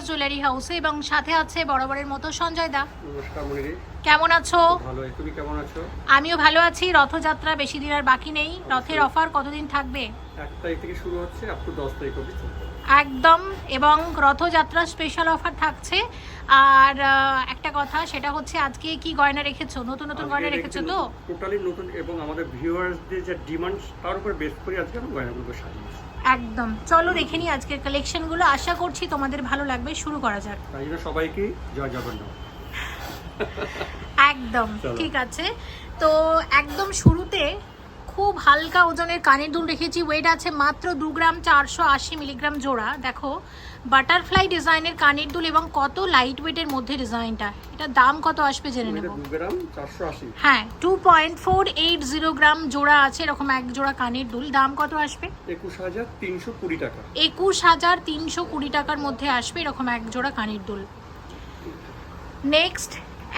আছি জুয়েলারি হাউসে এবং সাথে আছে বরাবরের মতো সঞ্জয় দা। নমস্কার কেমন আছো? ভালো তুমি কেমন আছো? আমিও ভালো আছি রথযাত্রা বেশি দিন আর বাকি নেই। রথের অফার কতদিন থাকবে? এক তারিখ থেকে শুরু হচ্ছে আপ টু দশ তারিখ অবধি একদম এবং রথযাত্রা স্পেশাল অফার থাকছে। আর একটা কথা সেটা হচ্ছে আজকে কি গয়না রেখেছো? নতুন নতুন গয়না রেখেছো তো? টোটালি নতুন এবং আমাদের ভিউয়ার্সদের যে ডিমান্ড তার উপর বেস করে আজকে আমি গয়নাগুলো সাজিয়েছি। একদম। চলো রেখে নিই আজকের কালেকশনগুলো আশা করছি তোমাদের ভালো লাগবে। শুরু করা যাক। সবাইকে জয় জগন্নাথ। একদম। ঠিক আছে। তো একদম শুরুতে খুব হালকা ওজনের কানের দুল রেখেছি। ওয়েট আছে মাত্র দু গ্রাম চারশো আশি মিলিগ্রাম জোড়া। দেখো বাটারফ্লাই ডিজাইনের কানের দুল এবং কত লাইট ওয়েটের মধ্যে ডিজাইনটা? এটা দাম কত আসবে জেনে নেব। হ্যাঁ two point four eight zero gram জোড়া আছে এরকম এক জোড়া কানের দুল। দাম কত আসবে? একুশ হাজার তিনশো কুড়ি টাকা। একুশ হাজার তিনশো কুড়ি টাকার মধ্যে আসবে এরকম এক জোড়া কানের দুল। নেক্সট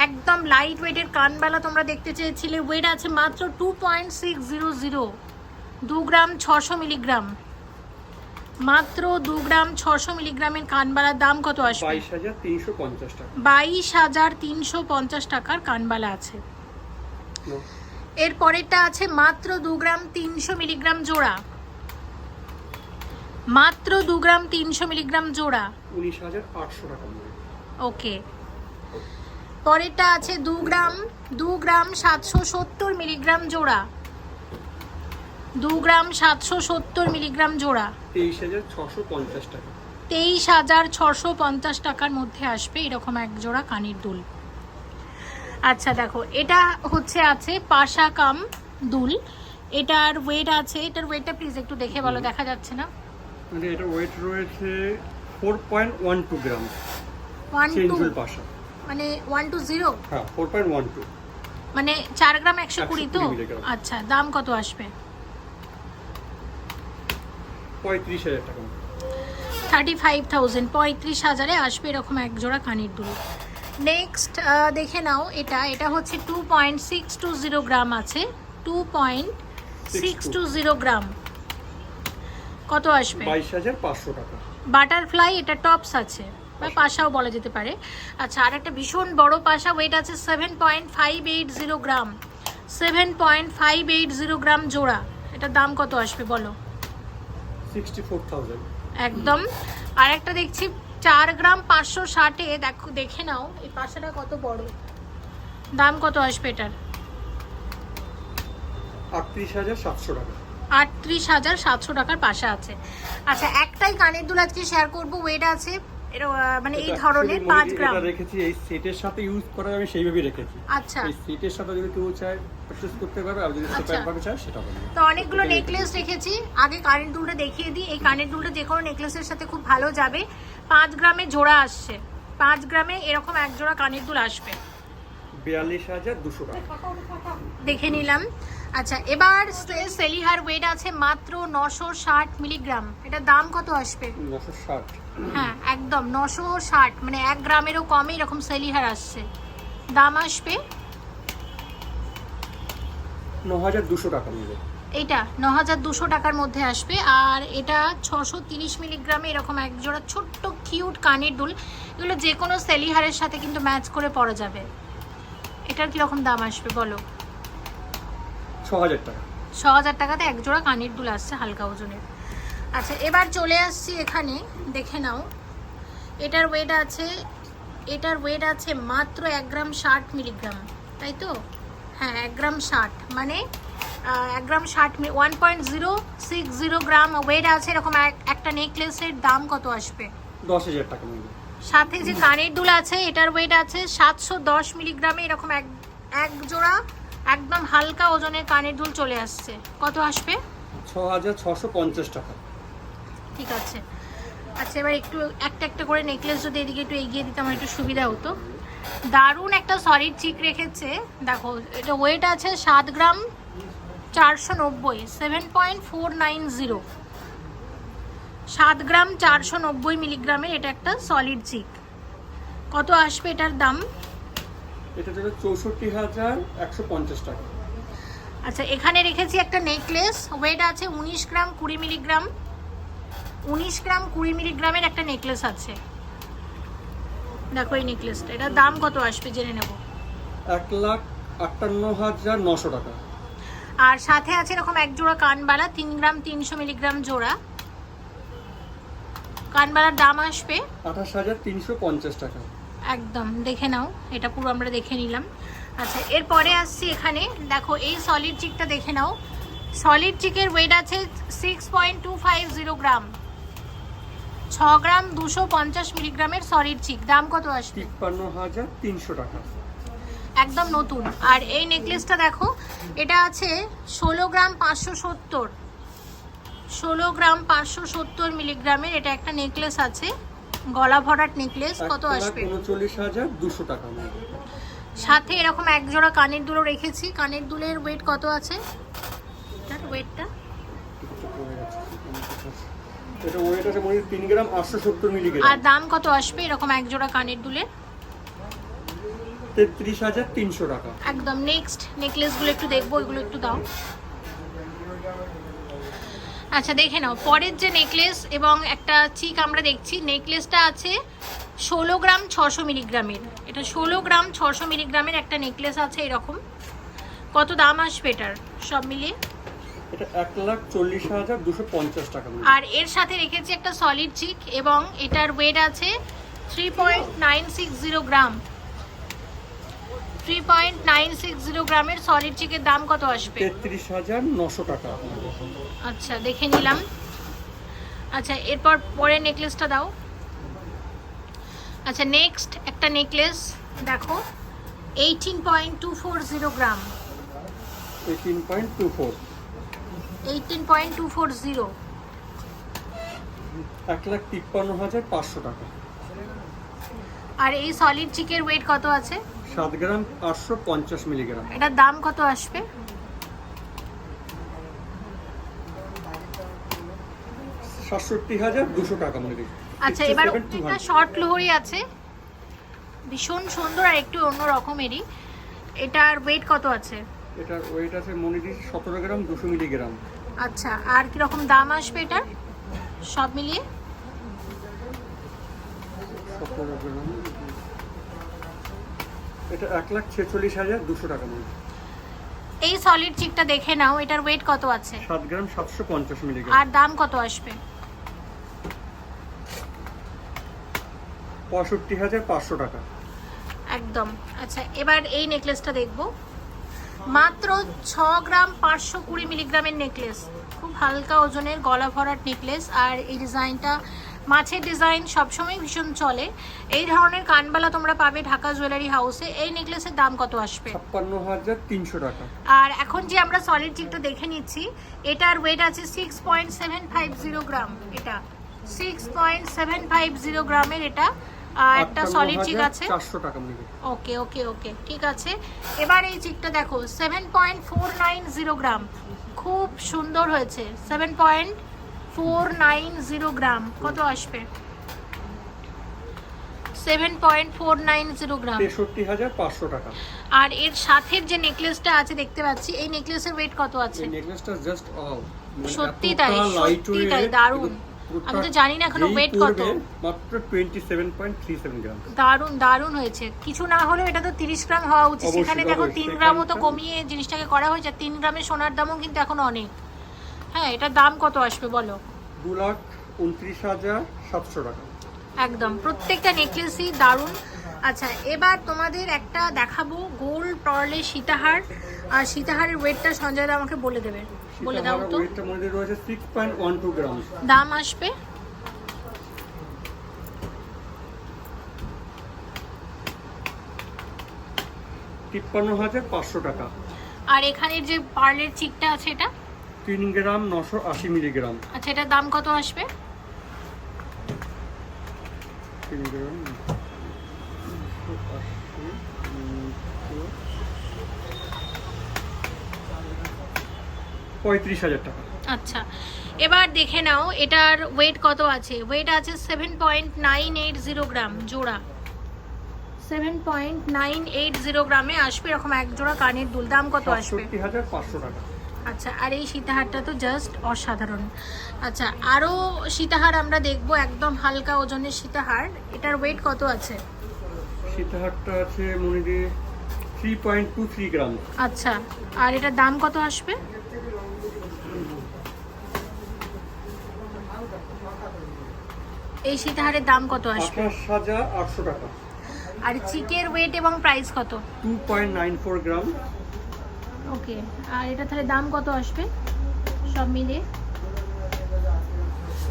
একদম লাইট ওয়েটের কানবালা তোমরা দেখতে চেয়েছিলে। ওয়েট আছে মাত্র two point six zero zero দু গ্রাম ছশো মিলিগ্রাম। মাত্র দু গ্রাম ছশো মিলিগ্রামের কানবালার দাম কত আসবে? বাইশ হাজার তিনশো পঞ্চাশ টাকা। বাইশ হাজার তিনশো পঞ্চাশ টাকার কানবালা আছে। এর পরেরটা আছে মাত্র দু গ্রাম তিনশো মিলিগ্রাম জোড়া। মাত্র দু গ্রাম তিনশো মিলিগ্রাম জোড়া। উনিশ হাজার আটশো টাকা ওকে। পরেরটা আছে দু গ্রাম দু গ্রাম সাতশো সত্তর মিলিগ্রাম জোড়া। দু গ্রাম সাতশো সত্তর মিলিগ্রাম জোড়া। তেইশ হাজার ছশো পঞ্চাশ টাকা। তেইশ হাজার ছশো পঞ্চাশ টাকার মধ্যে আসবে এরকম এক জোড়া কানের দুল। আচ্ছা দেখো এটা হচ্ছে আছে পাশা কাম দুল। এটার ওয়েট আছে এটার ওয়েটটা প্লিজ একটু দেখে বলো দেখা যাচ্ছে না? মানে এটা ওয়েট রয়েছে four point one two gram one two চেঞ্জুল পাশা। মানে ওয়ান টু জিরো হ্যাঁ ফোর পয়েন্ট ওয়ান টু মানে চার গ্রাম একশো কুড়ি তো? আচ্ছা দাম কত আসবে? পঁয়ত্রিশ হাজার টাকা। থার্টি ফাইভ থাউজেন্ড পঁয়ত্রিশ হাজারে আসবে এরকম এক জোড়া কানের দুল। নেক্সট দেখে নাও এটা। এটা হচ্ছে two point six two zero gram আছে। Two point six two zero gram. কত আসবে? বাইশ হাজার পাঁচশো টাকা। বাটারফ্লাই এটা টপস আছে। বা পাশাও বলা যেতে পারে। আচ্ছা আর একটা ভীষণ বড় পাশা ওয়েট আছে seven point five eight zero gram. Seven point five eight zero gram জোড়া। এটার দাম কত আসবে বলো? একদম। আর একটা দেখছি চার গ্রাম পাঁচশো ষাটে দেখো দেখে নাও এই পাশাটা কত বড়? দাম কত আসবে এটার আটত্রিশ হাজার সাতশো টাকা। আটত্রিশ হাজার সাতশো টাকার পাশে আছে। আচ্ছা একটাই কানের দুল আজকে শেয়ার করব ওয়েট আছে এর, আহ, মানে এই এটা ধরনের পাঁচ গ্রাম। এটা রেখেছি এই সেটের সাথে ইউজ করা আমি সেইভাবেই রেখেছি। আচ্ছা। এই সেটের সাথে যদি কেউ চায় পারচেস করতে পারবে আর যদি আচ্ছা। সেপারেট ভাবে চায় সেটা হবে। তো অনেকগুলো নেকলেস রেখেছি। আগে কানের দুলটা দেখিয়ে দিই। এই কানের দুলটা যে কোনো নেকলেসের সাথে খুব ভালো যাবে। পাঁচ গ্রামে জোড়া আসছে। পাঁচ গ্রামে এরকম এক জোড়া কানের দুল আসবে। বিয়াল্লিশ হাজার দুশো টাকা। দেখে নিলাম। আচ্ছা এবার সেলিহার ওয়েট আছে মাত্র নশো ষাট মিলিগ্রাম এটার দাম কত আসবে? নশো ষাট। হ্যাঁ একদম নশো ষাট মানে এক গ্রামেরও কমে এরকম সেলিহার আসছে। দাম আসবে? ন হাজার দুশো টাকা এইটা ন হাজার দুশো টাকার মধ্যে আসবে। আর এটা ছশো তিরিশ মিলিগ্রামে এরকম এক জোড়া ছোট্ট কিউট কানের দুল। এগুলো যে কোনো সেলিহারের সাথে কিন্তু ম্যাচ করে পরা যাবে। এটার কীরকম দাম আসবে বলো? ছ হাজার টাকা। ছ হাজার টাকাতে এক জোড়া কানের দুল আসছে হালকা ওজনের। আচ্ছা এবার চলে আসছি এখানে দেখে নাও। এটার ওয়েট আছে এটার ওয়েট আছে মাত্র এক গ্রাম ষাট মিলিগ্রাম তাই তো? হ্যাঁ এক গ্রাম ষাট মানে এক গ্রাম ষাট milli one point zero six zero gram weight আছে এরকম এক একটা নেকলেসের দাম কত আসবে? দশ হাজার টাকা সাথে যে কানের দুল আছে এটার ওয়েট আছে সাতশো দশ মিলিগ্রামে এরকম এক এক জোড়া একদম হালকা ওজনের কানের দুল চলে আসছে। কত আসবে? ছ হাজার ছশো পঞ্চাশ টাকা। ঠিক আছে। আচ্ছা এবার একটু একটা একটা করে নেকলেস যদি এদিকে একটু এগিয়ে দিতে আমার একটু সুবিধা হতো। দারুণ একটা সলিড চিক রেখেছে। দেখো এটা ওয়েট আছে সাত গ্রাম চারশো নব্বই seven point four nine zero সাত গ্রাম চারশো নব্বই মিলিগ্রামের এটা একটা সলিড চিক কত আসবে এটার দাম? এটা চৌষট্টি হাজার একশো পঞ্চাশ টাকা। আচ্ছা এখানে রেখেছি একটা নেকলেস ওয়েট আছে উনিশ গ্রাম কুড়ি মিলিগ্রাম উনিশ গ্রাম কুড়ি মিলিগ্রামের একটা নেকলেস আছে। দেখো এই নেকলেসটা এটার দাম কত আসবে জেনে নেব? এক লাখ আটান্ন হাজার নশো টাকা। আর সাথে আছে এরকম এক জোড়া কানবালা তিন গ্রাম তিনশো মিলিগ্রাম জোড়া। কানবালার দাম আসবে? আঠাশ হাজার তিনশো পঞ্চাশ টাকা। একদম দেখে নাও। এটা পুরো আমরা দেখে নিলাম। আচ্ছা এরপরে আসছি এখানে। দেখো এই সলিড চিকটা দেখে নাও। সলিড চিকের ওয়েট আছে six point two five zero gram ছ গ্রাম দুশো পঞ্চাশ মিলিগ্রামের সলিড চিক। দাম কত আসবে? তিপ্পান্ন হাজার তিনশো টাকা। একদম নতুন। আর এই নেকলেসটা দেখো এটা আছে ষোলো গ্রাম পাঁচশো সত্তর। ষোলো গ্রাম পাঁচশো সত্তর মিলিগ্রামের এটা একটা নেকলেস আছে গলা ভরাট নেকলেস কত আসবে? উনচল্লিশ হাজার দুশো টাকা। সাথে এরকম এক জোড়া কানের দুলও রেখেছি। কানের দুলের ওয়েট কত আছে? ওয়েটটা এটা ওয়েট আছে মনে হয় তিন গ্রাম আটশো সত্তর আর দাম কত আসবে? এরকম এক জোড়া কানের দুলের তেত্রিশ হাজার তিনশো টাকা। একদম। নেক্সট নেকলেসগুলো একটু দেখব এগুলো একটু দাও। আচ্ছা দেখে নাও। পরের যে নেকলেস এবং একটা চিক আমরা দেখছি নেকলেসটা আছে ষোলো গ্রাম ছশো মিলিগ্রামের। এটা ষোলো গ্রাম ছশো মিলিগ্রামের একটা নেকলেস আছে এরকম। কত দাম আসবে এটার? সব মিলিয়ে? এটা এক লাখ চল্লিশ হাজার দুশো পঞ্চাশ টাকা আর এর সাথে রেখেছি একটা সলিড চিক এবং এটার ওয়েট আছে three point nine six zero gram three point nine six zero গ্রামের সলিড চিকের দাম কত আসবে? তেত্রিশ হাজার নশো টাকা। আচ্ছা দেখে নিলাম। আচ্ছা এরপর পরের নেকলেসটা দাও। আচ্ছা নেক্সট একটা নেকলেস দেখো eighteen point two four zero gram eighteen point two four eighteen point two four zero এক লাখ তিপ্পান্ন হাজার পাঁচশো টাকা। আর এই সলিড চিকের ওয়েট কত আছে? সাত গ্রাম আটশো পঞ্চাশ মিলিগ্রাম এটার দাম কত আসবে? সাতষট্টি হাজার দুশো টাকা মনে আচ্ছা এবার একটা শর্ট লোহরি আছে। ভীষণ সুন্দর আর একটু অন্য রকমেরই এটার ওয়েট কত আছে? এটার ওয়েট আছে মনে দিই সতেরো গ্রাম দুশো মিলিগ্রাম। আচ্ছা আর কীরকম দাম আসবে এটার সব মিলিয়ে? সতেরো গ্রাম। এটা এক লাখ ছেচল্লিশ হাজার দুশো টাকা মনে এই সলিড চিকটা দেখে নাও এটার ওয়েট কত আছে? সাত গ্রাম সাতশো পঞ্চাশ মিলিগ্রাম। আর দাম কত আসবে? পঁয়ষট্টি হাজার পাঁচশো টাকা। একদম। আচ্ছা এবার এই নেকলেসটা দেখব। মাত্র ছ গ্রাম পাঁচশো কুড়ি মিলিগ্রামের নেকলেস। খুব হালকা ওজনের গলা ভরাট নেকলেস আর এই ডিজাইনটা মাছের ডিজাইন সবসময় ভীষণ চলে। এই ধরনের কানবালা তোমরা পাবে ঢাকা জুয়েলারি হাউসে। এই নেকলেসের দাম কত আসবে? ছাপ্পান্ন হাজার তিনশো টাকা। আর এখন যে আমরা সলিড চিকটা দেখে নিচ্ছি এটার ওয়েট আছে six point seven five zero gram এটা six point seven five zero গ্রামের এটা। একটা সলিড চিক আছে। চারশো টাকা মনে ওকে ওকে ওকে ঠিক আছে। এবার এই চিকটা দেখো seven point four nine zero gram খুব সুন্দর হয়েছে seven point four nine zero gram কত আসবে? Seven point four nine zero gram তেষট্টি হাজার পাঁচশো টাকা। আর এর সাথের যে নেকলেসটা আছে দেখতে পাচ্ছি এই নেকলেসের ওয়েট কত আছে? এই নেকলেসটা জাস্ট সত্যি তাই সত্যি তাই দারুণ। আমি তো জানি না এখনও ওয়েট কত। মাত্র twenty seven point three seven gram দারুণ দারুণ হয়েছে। কিছু না হলেও এটা তো তিরিশ গ্রাম হওয়া উচিত। সেখানে দেখো অবশ্যই, তিন গ্রামও তো কমিয়ে জিনিসটাকে করা হয়েছে। তিন গ্রামের সোনার দামও কিন্তু এখন অনেক। হ্যাঁ এটার দাম কত আসবে বলো? দু লাখ উনত্রিশ হাজার সাতশো টাকা। একদম প্রত্যেকটা নেকলেসই দারুণ। আচ্ছা এবার তোমাদের একটা দেখাবো গোল্ড পার্লের সীতাহার। আর সীতাহারের ওয়েটটা সঞ্জয় দা আমাকে বলে দেবে। বলে দাও তো। ওয়েটটা মধ্যে রয়েছে six point one two gram দাম আসবে? তিপ্পান্ন হাজার পাঁচশো টাকা। আর এখানের যে পার্লের চিকটা আছে এটা? তিন গ্রাম নশো আশি মিলিগ্রাম। আচ্ছা এটার দাম কত আসবে? তিন গ্রাম নশো আশি, উম, পঁয়ত্রিশ হাজার টাকা। আচ্ছা এবার দেখে নাও এটার ওয়েট কত আছে? ওয়েট আছে seven point nine eight zero gram জোড়া। Seven point nine eight zero গ্রামে আসবে এরকম এক জোড়া কানের দুল দাম কত আসবে? হাজার পাঁচশো টাকা। আচ্ছা আর এই সীতাহারটা তো জাস্ট অসাধারণ। আচ্ছা আরও সীতাহার আমরা দেখব একদম হালকা ওজনের সীতাহার। এটার ওয়েট কত আছে? সীতাহারটা আছে মনে three point two three gram আচ্ছা আর এটার দাম কত আসবে? এই সীতাহারের দাম কত আসবে? আঠাশ হাজার আটশো টাকা। আর চিকের ওয়েট এবং প্রাইস কত? Two point nine four gram. Okay আর এটা তাহলে দাম কত আসবে? সব মিলিয়ে?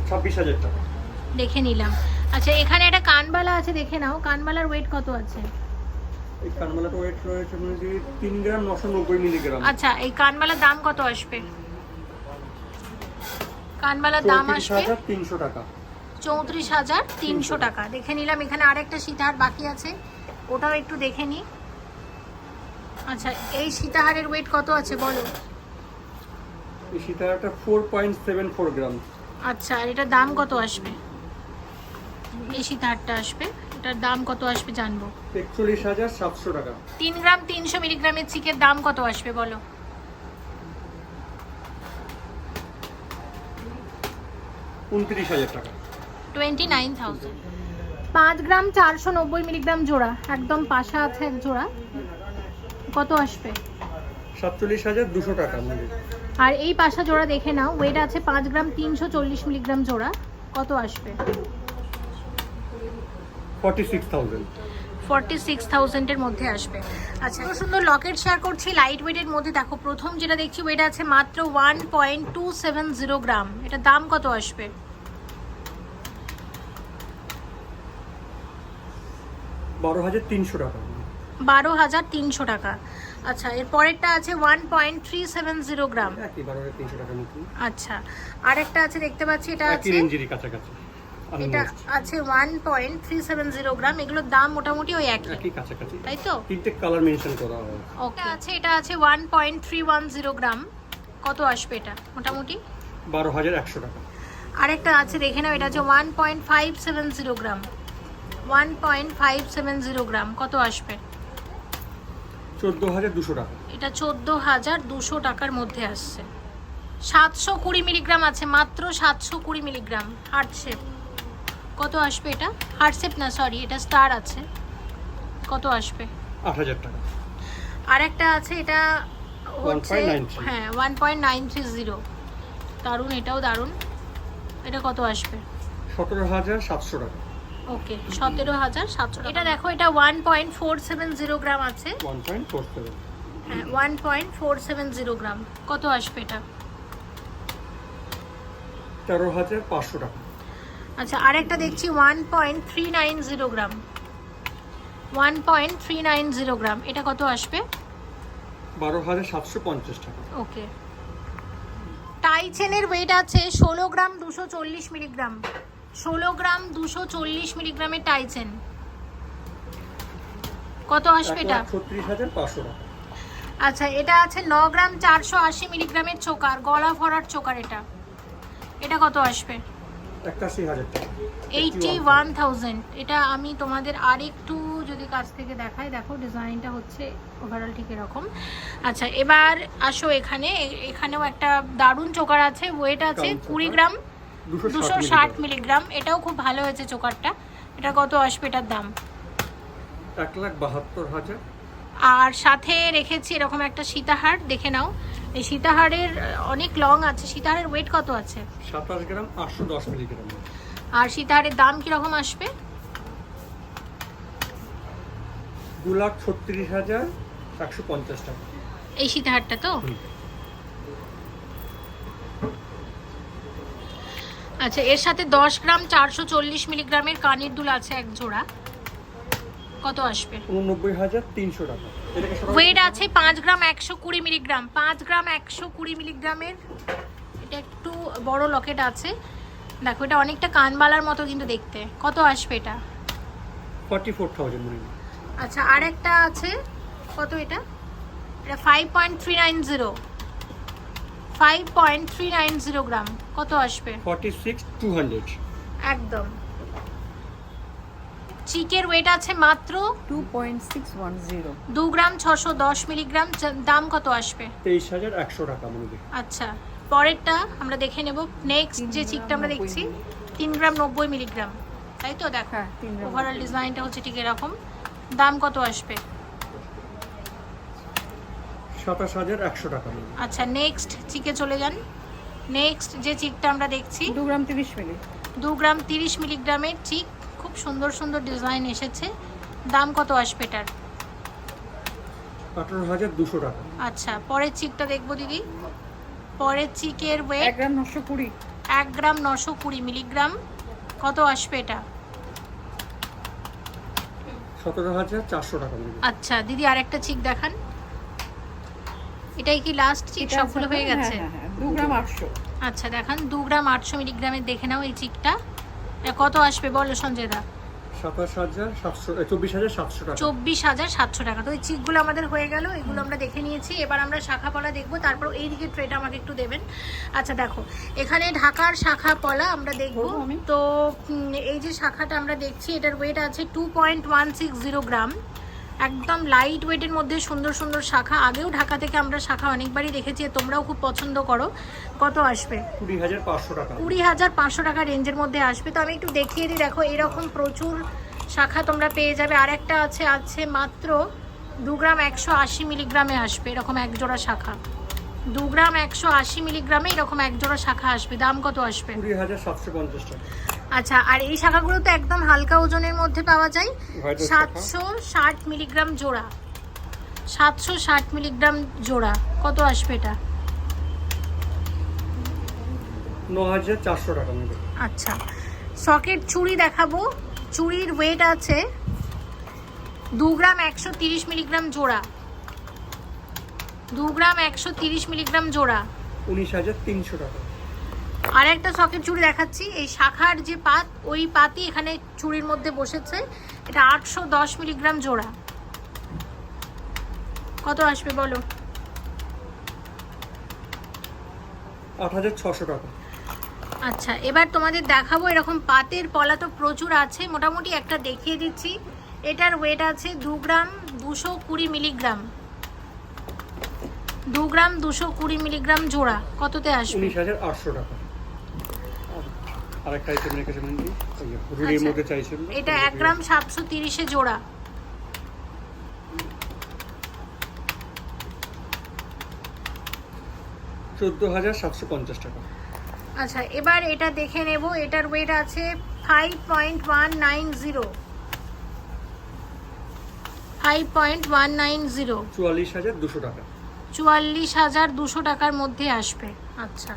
ছাব্বিশ হাজার টাকা। দেখে নিলাম। আচ্ছা এখানে একটা কানবালা আছে দেখে নাও। কানবালার ওয়েট কত আছে? এই কানমালাটা ওয়েট রয়েছে মানে তিন গ্রাম নশো নব্বই মিলিগ্রাম। আচ্ছা এই কানবালার দাম কত আসবে? কানবালার দাম আসবে? তিনশো টাকা। চৌত্রিশ হাজার তিনশো টাকা। দেখে নিলাম এখানে আরেকটা সীতাহার বাকি আছে। ওটাও একটু দেখে নিই আচ্ছা এই সীতাহারের ওয়েট কত আছে বলো? এই সীতাহারটা four point seven four gram আচ্ছা আর এটার দাম কত আসবে? এই সীতাহারটা আসবে। এটার দাম কত আসবে জানব। একচল্লিশ হাজার সাতশো টাকা। তিন গ্রাম তিনশো মিলিগ্রামের চিকের দাম কত আসবে বলো? উনত্রিশ হাজার টাকা। টোয়েন্টি নাইন থাউজেন্ড পাঁচ গ্রাম চারশো নব্বই মিলিগ্রাম জোড়া। একদম পাশা আছে এক জোড়া। কত আসবে? সাতচল্লিশ হাজার দুশো টাকা মানে আর এই পাশা জোড়া দেখে নাও। ওয়েট আছে পাঁচ গ্রাম তিনশো চল্লিশ মিলিগ্রাম জোড়া। কত আসবে? Forty six thousand forty six থাউজেন্ডের মধ্যে আসবে। আচ্ছা এত সুন্দর লকেট শেয়ার করছি লাইট ওয়েটের মধ্যে। দেখো প্রথম যেটা দেখছি ওয়েট আছে মাত্র one point two seven zero gram. এটা দাম কত আসবে? বারো হাজার তিনশো টাকা। বারো হাজার তিনশো টাকা। আচ্ছা এর পরেরটা আছে one point three seven zero gram. আচ্ছা আরেকটা আছে দেখতে পাচ্ছি এটা আছে কাছাকাছি। এটা আছে one point three seven zero gram এগুলোর দাম মোটামুটি ওই একই। একই কাছাকাছি। তাই তো? তিনটে কালার মেনশন করা হয়। ওকে। আছে এটা আছে one point three one zero gram. কত আসবে এটা মোটামুটি? বারো হাজার একশো টাকা। আরেকটা আছে দেখে নাও এটা আছে one point five seven zero gram. One point five seven zero gram. কত আসবে? চোদ্দ হাজার দুশো টাকা। এটা চোদ্দ হাজার দুশো টাকার মধ্যে আসছে। সাতশো কুড়ি মিলিগ্রাম আছে মাত্র সাতশো কুড়ি মিলিগ্রাম। হার্টশেপ কত আসবে এটা? হার্টশেপ না সরি এটা স্টার আছে। কত আসবে? আট হাজার টাকা। আর একটা আছে এটা হচ্ছে হ্যাঁ one point nine three zero দারুণ এটাও দারুণ। এটা কত আসবে? সতেরো হাজার সাতশো টাকা। ওকে সতেরো হাজার সাতশো এটা দেখো এটা one point four seven zero gram আছে। ওয়ান পয়েন্ট ফোর সেভেন হ্যাঁ one point four seven zero gram কত আসবে এটা? তেরো হাজার পাঁচশো টাকা। আচ্ছা আরেকটা দেখছি one point three nine zero gram one point three nine zero gram এটা কত আসবে? বারো হাজার সাতশো পঞ্চাশ টাকা। ওকে। টাই চেনের ওয়েট আছে ষোলো গ্রাম দুশো চল্লিশ মিলিগ্রাম ষোলো গ্রাম দুশো চল্লিশ মিলিগ্রামের টাই চেন কত আসবে এটা? আচ্ছা এটা আছে ন গ্রাম চারশো আশি মিলিগ্রামের চোকার গলা ভরার চোকার এটা। এটা কত আসবে? One thousand. এটা আমি তোমাদের আর একটু যদি কাছ থেকে দেখাই দেখো ডিজাইনটা হচ্ছে ওভারঅল ঠিক এরকম। আচ্ছা এবার আসো এখানে। এখানেও একটা দারুণ চোকার আছে। ওয়েট আছে কুড়ি গ্রাম দুশো ষাট মিলিগ্রাম। এটাও খুব ভালো হয়েছে চোকারটা। এটা কত আসবে এটার দাম? এক লাখ বাহাত্তর হাজার। আর সাথে রেখেছি এরকম একটা সীতাহার দেখে নাও। এই সীতাহারের অনেক লং আছে। সীতাহারের ওয়েট কত আছে? সাতাশ গ্রাম আটশো দশ মিলিগ্রাম। আর সীতাহারের দাম কীরকম আসবে? দু লাখ ছত্রিশ হাজার একশো পঞ্চাশ টাকা। এই সীতাহারটা তো? আচ্ছা এর সাথে দশ গ্রাম চারশো চল্লিশ মিলিগ্রামের কানের দুল আছে এক জোড়া। কত আসবে? উননব্বই হাজার তিনশো টাকা। ওয়েট আছে পাঁচ গ্রাম একশো কুড়ি মিলিগ্রাম। পাঁচ গ্রাম একশো কুড়ি মিলিগ্রামের এটা একটু বড় লকেট আছে। দেখো এটা অনেকটা কানবালার মতো কিন্তু দেখতে। কত আসবে এটা? ফর্টি ফোর থাউজেন্ড মনে হয়। আচ্ছা আর একটা আছে। কত এটা? এটা five point three nine zero five point three nine zero gram কত আসবে? ফর্টি সিক্স টু হান্ড্রেড একদম। চিকের ওয়েট আছে মাত্র two point six one zero দু গ্রাম ছশো দশ মিলিগ্রাম। দাম কত আসবে? তেইশ হাজার একশো টাকা মনে আচ্ছা পরেরটা আমরা দেখে নেব। নেক্সট যে চিকটা আমরা দেখছি। তিন গ্রাম নব্বই মিলিগ্রাম। তাই তো? দেখো ওভারঅল ডিজাইনটা হচ্ছে ঠিক এরকম। দাম কত আসবে? সাতাশ হাজার একশো টাকা আচ্ছা নেক্সট চিকে চলে যান। নেক্সট যে চিকটা আমরা দেখছি দু গ্রাম তিরিশ মিলি। দু গ্রাম তিরিশ মিলিগ্রামের চিক খুব সুন্দর সুন্দর ডিজাইন এসেছে। দাম কত আসবে এটার? আঠারো হাজার দুশো টাকা। আচ্ছা পরের চিকটা দেখব দিদি। পরের চিকের এক ওয়েট গ্রাম নশো কুড়ি। এক গ্রাম নশো কুড়ি মিলিগ্রাম। কত আসবে এটা? সতেরো হাজার চারশো টাকা আচ্ছা দিদি আরেকটা চিক দেখান। এটাই কি লাস্ট চিক সবগুলো হয়ে হ্যাঁ, গেছে? হ্যাঁ, হ্যাঁ, দু গ্রাম আটশো। আচ্ছা দেখান দু গ্রাম আটশো মিলিগ্রামের দেখে নাও এই চিকটা। এটা কত আসবে বলো সঞ্জয় দা চব্বিশ হাজার সাতশো টাকা। তো এই চিকগুলো আমাদের হয়ে গেল এগুলো আমরা দেখে নিয়েছি। এবার আমরা শাখা পলা দেখব তারপর এই দিকে ট্রেটা আমাকে একটু দেবেন। আচ্ছা দেখো এখানে ঢাকার শাখা পলা আমরা দেখব। তো এই যে শাখাটা আমরা দেখছি এটার ওয়েট আছে two point one six zero gram একদম লাইট ওয়েটের মধ্যে সুন্দর সুন্দর শাখা। আগেও ঢাকা থেকে আমরা শাখা অনেকবারই দেখেছি তোমরাও খুব পছন্দ করো। কত আসবে? কুড়ি হাজার পাঁচশো টাকা। কুড়ি হাজার পাঁচশো টাকা রেঞ্জের মধ্যে আসবে। তো আমি একটু দেখিয়ে দিই দেখো এরকম প্রচুর শাখা তোমরা পেয়ে যাবে। আর একটা আছে আছে মাত্র দু গ্রাম একশো আশি মিলিগ্রামে আসবে এরকম এক জোড়া শাখা। দু গ্রাম একশো আশি মিলিগ্রামে এরকম এক জোড়া শাখা আসবে। দাম কত আসবে? কুড়ি হাজার সাতশো পঞ্চাশ টাকা। আচ্ছা আর এই শাখাগুলো তো একদম হালকা ওজনের মধ্যে পাওয়া যায়। সাতশো ষাট মিলিগ্রাম জোড়া। সাতশো ষাট মিলিগ্রাম জোড়া। কত আসবে এটা? ন হাজার চারশো টাকা আচ্ছা সকেট চুড়ি দেখাবো। চুড়ির ওয়েট আছে দু গ্রাম একশো তিরিশ মিলিগ্রাম জোড়া। দু গ্রাম একশো তিরিশ মিলিগ্রাম জোড়া। উনিশ হাজার তিনশো টাকা। আর একটা সকেট চুড়ি দেখাচ্ছি। এই শাখার যে পাত ওই পাতই এখানে চুড়ির মধ্যে বসেছে। এটা আটশো দশ মিলিগ্রাম জোড়া। কত আসবে বলো? আট হাজার ছশো টাকা। আচ্ছা এবার তোমাদের দেখাবো এরকম পাতের পলা তো প্রচুর আছে। মোটামুটি একটা দেখিয়ে দিচ্ছি। এটার ওয়েট আছে দু গ্রাম দুশো কুড়ি মিলিগ্রাম। দু গ্রাম দুশো কুড়ি মিলিগ্রাম জোড়া। কততে আসবে? উনিশ হাজার আটশো টাকা। আরেকটা আইটেম রেখেছে মানে রুড়ির আচ্ছা। মধ্যে চাইছেন এটা এক গ্রাম সাতশো তিরিশে জোড়া। চোদ্দ হাজার সাতশো পঞ্চাশ টাকা। আচ্ছা এবার এটা দেখে নেব। এটার ওয়েট আছে five point one nine zero five point one nine zero চুয়াল্লিশ হাজার দুশো টাকা। চুয়াল্লিশ হাজার দুশো টাকার মধ্যে আসবে। আচ্ছা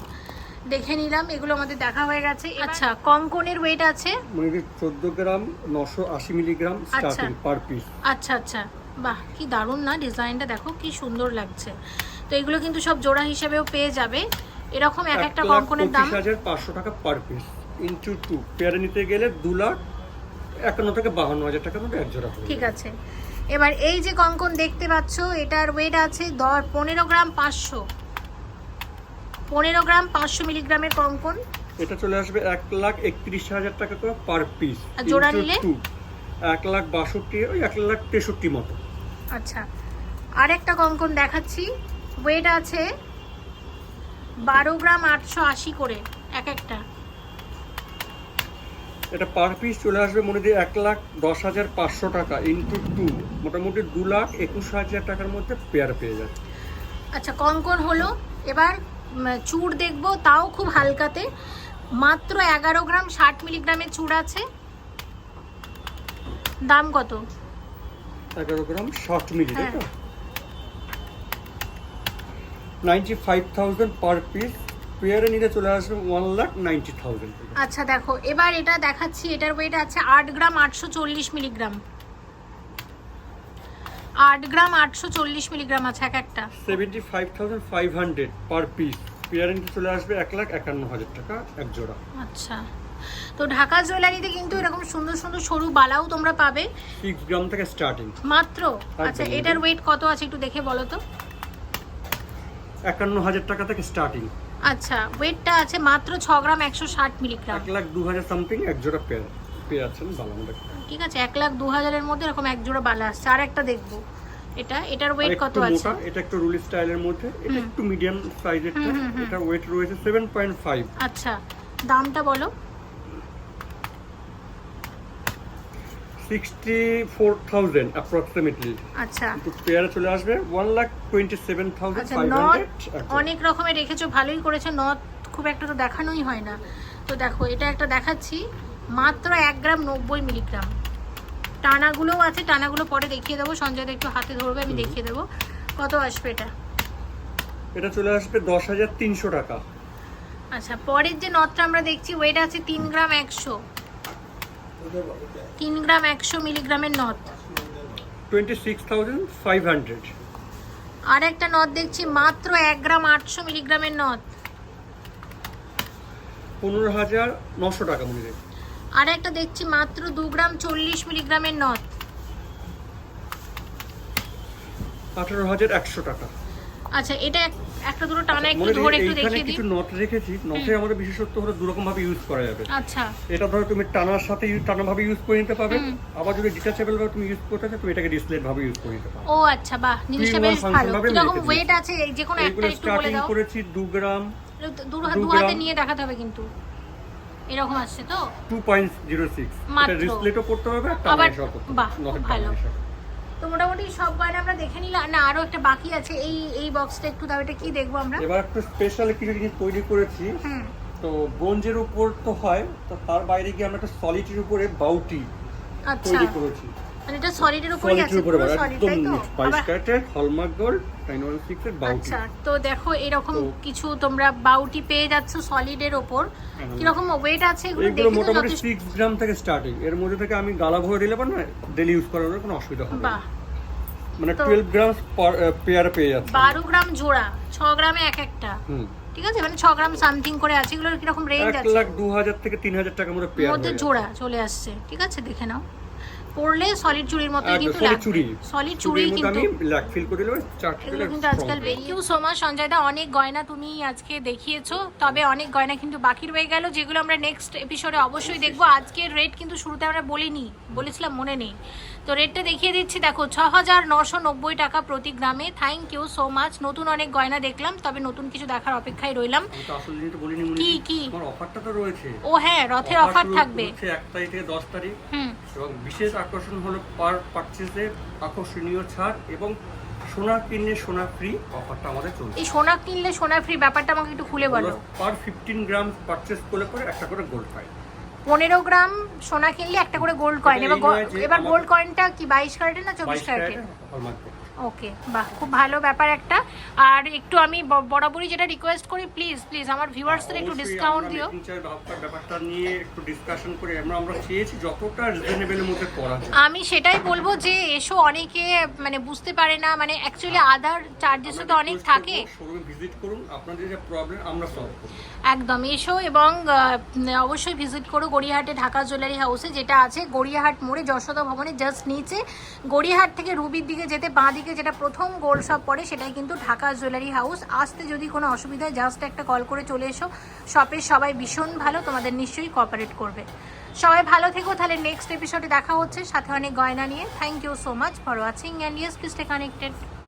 দেখে নিলাম এগুলো আমাদের দেখা হয়ে গেছে। আচ্ছা। কঙ্কনের ওয়েট আছে? চোদ্দ গ্রাম নশো আশি মিলিগ্রাম স্টার্টিং পার পিস আচ্ছা আচ্ছা। বাহ কি দারুণ না ডিজাইনটা দেখো কি সুন্দর লাগছে। তো এগুলো কিন্তু সব জোড়া হিসেবেও পেয়ে যাবে। এরকম এক একটা কঙ্কনের দাম? হাজার পাঁচশো টাকা পার পিস ইন্টু টু পেয়ারে নিতে গেলে দু লাখ একান্ন থেকে বাহান্ন হাজার টাকার মধ্যে এক জোড়া ঠিক আছে। এবার এই যে কঙ্কন দেখতে পাচ্ছ এটার ওয়েট আছে দশ পনেরো গ্রাম পাঁচশো। পনেরো গ্রাম পাঁচশো মিলিগ্রামের কঙ্কন। এটা চলে আসবে এক লাখ একত্রিশ হাজার টাকা করে পার পিস আর জোড়া নিলে? এক লাখ বাষট্টি ওই এক লাখ তেষট্টি মতো। আচ্ছা আরেকটা কঙ্কন দেখাচ্ছি। ওয়েট আছে বারো গ্রাম আটশো আশি করে এক একটা। এটা পার পিস চলে আসবে মনে দিয়ে এক লাখ দশ হাজার পাঁচশো টাকা ইন্টু টু মোটামুটি দু লাখ একুশ হাজার টাকার মধ্যে পেয়ার পেয়ে যাচ্ছে আচ্ছা কঙ্কন হলো? এবার চূড় দেখব তাও খুব হালকাতে। মাত্র এগারো গ্রাম ষাট মিলিগ্রামের চূড় আছে। দাম কত? এগারো গ্রাম ষাট milli. Ninety five thousand per piece পেয়ারে নিলে চলে আসবে ওয়ান লাখ নাইনটি থাউজেন্ড আচ্ছা দেখো এবার এটা দেখাচ্ছি এটার ওয়েট আছে আট গ্রাম আটশো চল্লিশ মিলিগ্রাম। আট গ্রাম আটশো চল্লিশ মিলিগ্রাম আছে এক একটা। Seventy five thousand five hundred per piece পেয়ারে নিতে চলে আসবে এক লাখ একান্ন হাজার টাকা এক জোড়া। আচ্ছা। তো ঢাকা জুয়েলারিতে কিন্তু এরকম সুন্দর সুন্দর সরু বালাও তোমরা পাবে। সিক্স গ্রাম থেকে স্টার্টিং মাত্র? আচ্ছা এটার ওয়েট কত আছে একটু দেখে বলো তো। একান্ন হাজার টাকা থেকে স্টার্টিং আচ্ছা ওয়েটটা আছে মাত্র ছ গ্রাম একশো ষাট মিলিগ্রাম। এক লাখ দু হাজার সামথিং এক জোড়া পেয়ার পেয়ে আছেন বালা ঠিক আছে এক লাখ দু হাজারের মধ্যে এরকম এক জোড়া বালা আসছে। আর একটা দেখব। এটা এটার ওয়েট কত আছে? এটা একটু রুলি স্টাইলের মধ্যে এটা একটু মিডিয়াম সাইজের এটা ওয়েট রয়েছে সেভেন পয়েন্ট ফাইভ আচ্ছা দামটা বলো। সিক্সটি ফোর থাউজেন্ড অ্যাপ্রক্সিমেটলি আচ্ছা। কিন্তু পেয়ারে চলে আসবে one lakh twenty seven thousand আচ্ছা ফাইভ নথ হান্ড্রেড অনেক রকমের রেখেছো ভালোই করেছ নথ খুব একটা তো দেখানোই হয় না। তো দেখো এটা একটা দেখাচ্ছি মাত্র এক গ্রাম নব্বই মিলিগ্রাম। টানাগুলোও আছে টানাগুলো পরে দেখিয়ে দেবো সঞ্জয়দা একটু হাতে ধরবে আমি দেখিয়ে দেবো। কত আসবে এটা? এটা চলে আসবে দশ হাজার তিনশো টাকা। আচ্ছা পরের যে নথটা আমরা দেখছি ওয়েট আছে তিন গ্রাম একশো। তিন গ্রাম একশো মিলিগ্রামের নথ twenty six thousand five hundred. আর একটা নথ দেখছি মাত্র এক গ্রাম আটশো মিলিগ্রামের নথ পনেরো হাজার নশো টাকা মনে আর একটা দেখছি মাত্র দু গ্রাম চল্লিশ মিলিগ্রামের নথ আঠারো হাজার একশো টাকা। আচ্ছা এটা একটা দুটো টানা একটু ধরে একটু দেখিয়ে দিই কিছু নট রেখেছি। নটে আমাদের বিশেষত্ব হলো দু রকম ভাবে ইউজ করা যাবে। আচ্ছা। এটা ধরো তুমি টানার সাথে টানা ভাবে ইউজ করে নিতে পারবে। আবার যদি ডিটাচেবল ভাবে তুমি ইউজ করতে চাও তুমি এটাকে ডিসপ্লে ভাবে ইউজ করে নিতে পারবে ও আচ্ছা বাহ জিনিসটা বেশ ভালো। কীরকম ওয়েট আছে? এই যে কোনো একটা একটু বলে দাও। করেছি দু গ্রাম। দু হাতে নিয়ে দেখাতে হবে কিন্তু। এরকম আসছে তো? টু পয়েন্ট জিরো সিক্স মাত্র। এটা ডিসপ্লেটও করতে হবে আর টানা বাহ, ভালো। তো মোটামুটি সব গয়না আমরা দেখে নিলাম। না আরও একটা বাকি আছে। এই এই বক্সটা একটু দাও এটা কি দেখব আমরা? এবার একটু স্পেশাল কিছু জিনিস তৈরি করেছি। হুম তো ব্রোঞ্জের উপর তো হয় তো তার বাইরে গিয়ে আমরা একটা সলিডের উপরে বাউটি আচ্ছা। তৈরি করেছি। মানে এটা সলিডের উপরেই আছে পুরো সলিড তাই তো? বাইশ আবার- ক্যারেটের hallmark gold nine one six এর বাউটি আচ্ছা তো দেখো এরকম কিছু তোমরা বাউটি পেয়ে যাচ্ছ সলিডের হ্যাঁ। কীরকম ওয়েট আছে এগুলো এইগুলো মোটামুটি যথেষ্ট গ্রাম থেকে স্টার্টিং এর মধ্যে থেকে আমি গালা ভরে দিলে ডেলি ইউজ করার কোনো অসুবিধা হবে না। মানে তো- টুয়েলভ গ্রাম পেয়ারে পেয়ে যাচ্ছে। বারো গ্রাম জোড়া ছ গ্রামে এক একটা। হুম। ঠিক আছে? মানে ছ গ্রাম সামথিং করে আছে। এগুলোর কীরকম রেঞ্জ এক আছে? লাখ দু হাজার থেকে তিন হাজার টাকার মধ্যে পেয়ার মধ্যে জোড়া চলে আসছে। ঠিক আছে? দেখে নাও। পরলে সলিড চুড়ির মতো কিন্তু সলিড চুড়ি। কিন্তু ব্ল্যাক ফিল করে কিন্তু আজকাল থ্যাংক ইউ সো মাচ সঞ্জয়দা। অনেক গয়না তুমি আজকে দেখিয়েছো তবে অনেক গয়না কিন্তু বাকি রয়ে গেল যেগুলো আমরা নেক্সট এপিসোডে অবশ্যই দেখব। আজকের রেট কিন্তু শুরুতে আমরা বলিনি বলেছিলাম মনে নেই। তো রেটটা দেখিয়ে দিচ্ছি। দেখো ছ হাজার নশো নব্বই টাকা প্রতি গ্রামে। থ্যাংক ইউ সো মাচ নতুন অনেক গয়না দেখলাম তবে নতুন কিছু দেখার অপেক্ষায় রইলাম। কি, কি? অফারটা তো রয়েছে। ও হ্যাঁ রথের অফার থাকবে। এক তারিখ থেকে দশ তারিখ। এবং বিশেষ আকর্ষণ হলো পার পারচেজে আকর্ষণীয় ছাড় এবং সোনা কিনলে সোনা ফ্রি অফারটা আমাদের চলছে। এই সোনা কিনলে সোনা ফ্রি ব্যাপারটা আমাকে একটু খুলে বলো। পার ফিফটিন গ্রাম পারচেজ করলে পরে একটা করে গোল্ড পাই পনেরো গ্রাম সোনা কিনলে একটা করে গোল্ড কয়েন এবার এবার গোল্ড কয়েনটা কি বাইশ ক্যারেটের না চব্বিশ ক্যারেটের। ওকে বাহ খুব ভালো ব্যাপার একটা। আর একটু আমি বরাবরই যেটা রিকোয়েস্ট করি প্লিজ প্লিজ আমার ভিউয়ার্সদের একটু ডিসকাউন্ট দিও। ব্যাপারটা নিয়ে একটু ডিসকাশন করে আমরা আমরা চেয়েছি যতটা রিজনেবলের মধ্যে করা যায়। আমি সেটাই বলব যে এসো অনেকে মানে বুঝতে পারে না মানে অ্যাকচুয়ালি আদার চার্জেসও তো অনেক থাকে। শোরুমে ভিজিট করুন আপনাদের যে প্রবলেম আমরা সলভ করব। একদম এসো এবং অবশ্যই ভিজিট করো গড়িয়াহাটে ঢাকা জুয়েলারি হাউসে যেটা আছে গড়িয়াহাট মোড়ে যশোদা ভবনের জাস্ট নিচে গড়িয়াহাট থেকে রুবির দিকে যেতে বাঁ দিকে যেটা প্রথম গোল্ড শপ পড়ে, সেটাই কিন্তু ঢাকা জুয়েলারি হাউস। আসতে যদি কোনো অসুবিধা জাস্ট একটা কল করে চলে এসো। শপের সবাই ভীষণ ভালো, তোমাদের নিশ্চয়ই কোঅপারেট করবে। সবাই ভালো থেকো, তাহলে নেক্সট এপিসোডে দেখা হচ্ছে। সাথে অনেক গয়না নিয়ে। Thank you so much for watching and yes please connected